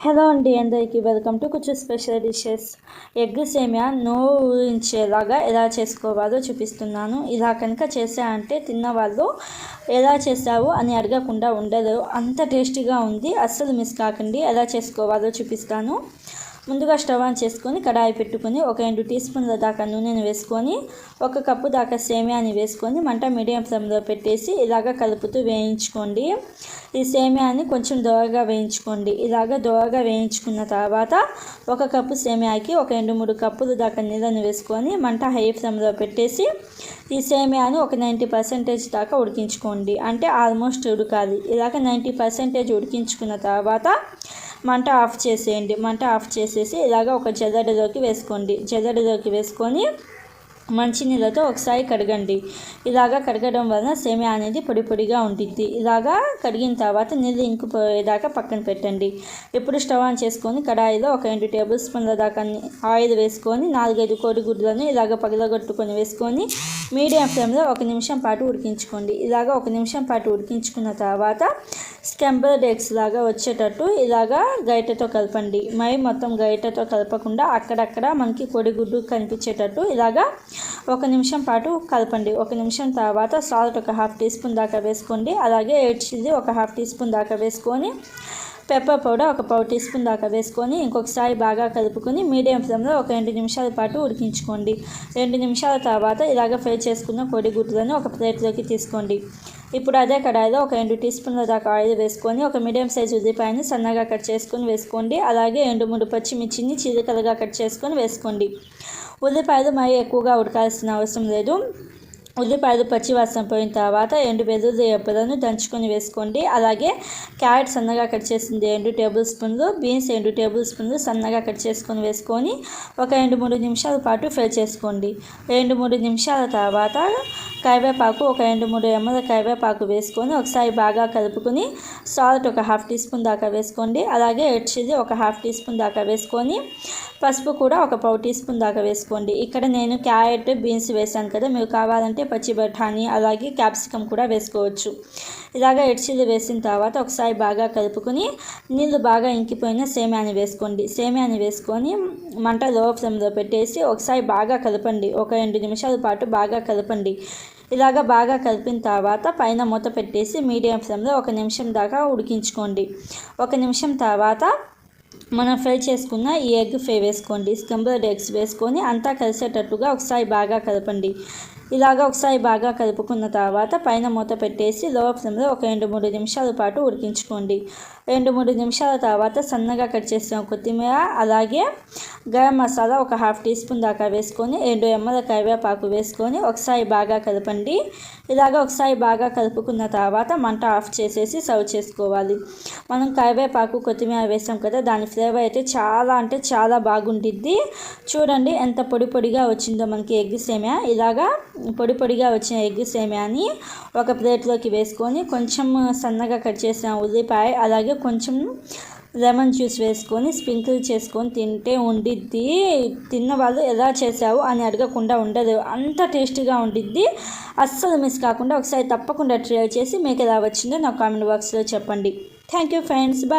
Hello అండి అందరికీ welcome to కొంచెం స్పెషల్ డిషెస్. ఎగ్ సేమియా నో ఊరించేలాగా ఎలా చేసుకోవాలో చూపిస్తున్నాను. ఇలా కనుక చేసా తిన్న వాళ్ళు ఎలా చేసావు అని అడగకుండా ఉండదు. అంత టేస్టీగా ఉంది. అస్సలు మిస్ కాకండి. ఎలా చేసుకోవాలో చూపిస్తాను. ముందుగా స్టవ్ ఆన్ చేసుకొని కడాయి పెట్టుకొని ఒక రెండు టీ స్పూన్ల దాకా నూనెను వేసుకొని ఒక కప్పు దాకా సేమియాని వేసుకొని మంట మీడియం ఫ్లేమ్లో పెట్టేసి ఇలాగ కలుపుతూ వేయించుకోండి. ఈ సేమియాని కొంచెం దోరగా వేయించుకోండి. ఇలాగ దోరగా వేయించుకున్న తర్వాత ఒక కప్పు సేమియాకి ఒక రెండు మూడు కప్పులు దాకా నీళ్ళను వేసుకొని మంట హై ఫ్లేమ్లో పెట్టేసి ఈ సేమియాని ఒక నైంటీ పర్సెంటేజ్ దాకా ఉడికించుకోండి. అంటే ఆల్మోస్ట్ ఉడకాలి. ఇలాగ నైంటీ పర్సెంటేజ్ ఉడికించుకున్న తర్వాత మంట ఆఫ్ చేసేయండి. మంట ఆఫ్ చేసేసి ఇలాగ ఒక జల్లెడలోకి వేసుకోండి. జల్లెడలోకి వేసుకొని మంచినీళ్ళతో ఒకసారి కడగండి. ఇలాగా కడగడం వలన సేమియా అనేది పొడి పొడిగా ఉంటుంది ఇలాగా కడిగిన తర్వాత నీళ్ళు ఇంకిపోయేదాకా పక్కన పెట్టండి. ఇప్పుడు స్టవ్ ఆన్ చేసుకొని కడాయిలో ఒక రెండు టేబుల్ స్పూన్ల దాకా ఆయిల్ వేసుకొని నాలుగైదు కోడిగుడ్లను ఇలాగ పగలగొట్టుకొని వేసుకొని మీడియం ఫ్లేమ్లో ఒక నిమిషం పాటు ఉడికించుకోండి. ఇలాగ ఒక నిమిషం పాటు ఉడికించుకున్న తర్వాత స్కెంబర్డ్ ఎగ్స్ లాగా వచ్చేటట్టు ఇలాగా గైటతో కలపండి. మై మొత్తం గైటతో కలపకుండా అక్కడక్కడ మనకి కోడిగుడ్డు కనిపించేటట్టు ఇలాగా ఒక నిమిషం పాటు కలపండి. ఒక నిమిషం తర్వాత సాల్ట్ ఒక హాఫ్ టీ స్పూన్ దాకా వేసుకోండి. అలాగే ఎయిట్ చిల్లీ ఒక హాఫ్ టీ స్పూన్ దాకా వేసుకొని పెప్పర్ పౌడర్ ఒక పావు టీ స్పూన్ దాకా వేసుకొని ఇంకొకసారి బాగా కలుపుకొని మీడియం ఫ్లేమ్లో ఒక రెండు నిమిషాల పాటు ఉడికించుకోండి. రెండు నిమిషాల తర్వాత ఇలాగ ఫ్రై చేసుకున్న గుడ్లను ఒక ప్లేట్లోకి తీసుకోండి. ఇప్పుడు అదే కడాయిలో ఒక రెండు టీ స్పూన్ల దాకా ఆయిల్ వేసుకొని ఒక మీడియం సైజ్ ఉల్లిపాయని సన్నగా కట్ చేసుకొని వేసుకోండి. అలాగే రెండు మూడు పచ్చిమిర్చిని చిలుకలుగా కట్ చేసుకొని వేసుకోండి. ఉల్లిపాయలు మరి ఎక్కువగా ఉడకాల్సిన అవసరం లేదు. ఉల్లిపాయలు పచ్చివాసన పోయిన తర్వాత ఎండు వెల్లుల్లి ఎప్పులను దంచుకొని వేసుకోండి. అలాగే క్యారెట్ సన్నగా కట్ చేసింది రెండు టేబుల్ స్పూన్లు బీన్స్ రెండు టేబుల్ స్పూన్లు సన్నగా కట్ చేసుకొని వేసుకొని ఒక రెండు మూడు నిమిషాల పాటు ఫ్రై చేసుకోండి. రెండు మూడు నిమిషాల తర్వాత కరివేపాకు ఒక రెండు మూడు ఎమ్మల కరివేపాకు వేసుకొని ఒకసారి బాగా కలుపుకొని సాల్ట్ ఒక హాఫ్ టీ స్పూన్ దాకా వేసుకోండి. అలాగే రెడ్ చిల్లీ ఒక హాఫ్ టీ స్పూన్ దాకా వేసుకొని పసుపు కూడా ఒక పావు టీ స్పూన్ దాకా వేసుకోండి. ఇక్కడ నేను క్యారెట్ బీన్స్ వేసాను కదా మీరు కావాలంటే పచ్చి బఠానీ అలాగే క్యాప్సికమ్ కూడా వేసుకోవచ్చు. ఇలాగ ఎడ్చిలు వేసిన తర్వాత ఒకసారి బాగా కలుపుకొని నీళ్ళు బాగా ఇంకిపోయిన సేమ్యాని వేసుకోండి. సేమ్యాని వేసుకొని మంట లో ఫ్లేమ్లో పెట్టేసి ఒకసారి బాగా కలపండి. ఒక రెండు నిమిషాల పాటు బాగా కలపండి. ఇలాగ బాగా కలిపిన తర్వాత పైన మూత పెట్టేసి మీడియం ఫ్లేమ్లో ఒక నిమిషం దాకా ఉడికించుకోండి. ఒక నిమిషం తర్వాత మనం ఫ్రై చేసుకున్న ఈ ఎగ్ ఫ్రై వేసుకోండి. స్కంబర్డ్ ఎగ్స్ వేసుకొని అంతా కలిసేటట్టుగా ఒకసారి బాగా కలపండి. ఇలాగ ఒకసారి బాగా కలుపుకున్న తర్వాత పైన మూత పెట్టేసి లో ఫ్లేమ్లో ఒక రెండు మూడు నిమిషాల పాటు ఉడికించుకోండి. రెండు మూడు నిమిషాల తర్వాత సన్నగా కట్ చేసిన కొత్తిమీర అలాగే గరం మసాలా ఒక హాఫ్ టీ స్పూన్ దాకా వేసుకొని రెండు ఎమ్మల కరివేపాకు వేసుకొని ఒకసారి బాగా కలపండి. ఇలాగ ఒకసారి బాగా కలుపుకున్న తర్వాత మంట ఆఫ్ చేసేసి సర్వ్ చేసుకోవాలి. మనం కరివేపాకు కొత్తిమీర వేసాం కదా దాని ఫ్లేవర్ అయితే చాలా అంటే చాలా బాగుంటుంది చూడండి ఎంత పొడి పొడిగా వచ్చిందో మనకి ఎగ్ సేమియా. ఇలాగా పొడి పొడిగా వచ్చిన ఎగ్ సేమియాని ఒక ప్లేట్లోకి వేసుకొని కొంచెం సన్నగా కట్ చేసిన ఉల్లిపాయ అలాగే కొంచెం లెమన్ జ్యూస్ వేసుకొని స్ప్రింకిల్ చేసుకొని తింటే ఉండిద్ది. తిన్న వాళ్ళు ఎలా చేసావు అని అడగకుండా ఉండదు. అంత టేస్టీగా ఉండిద్ది. అస్సలు మిస్ కాకుండా ఒకసారి తప్పకుండా ట్రై చేసి మీకు ఎలా వచ్చిందో నా కామెంట్ బాక్స్లో చెప్పండి. Thank you friends. బాయ్.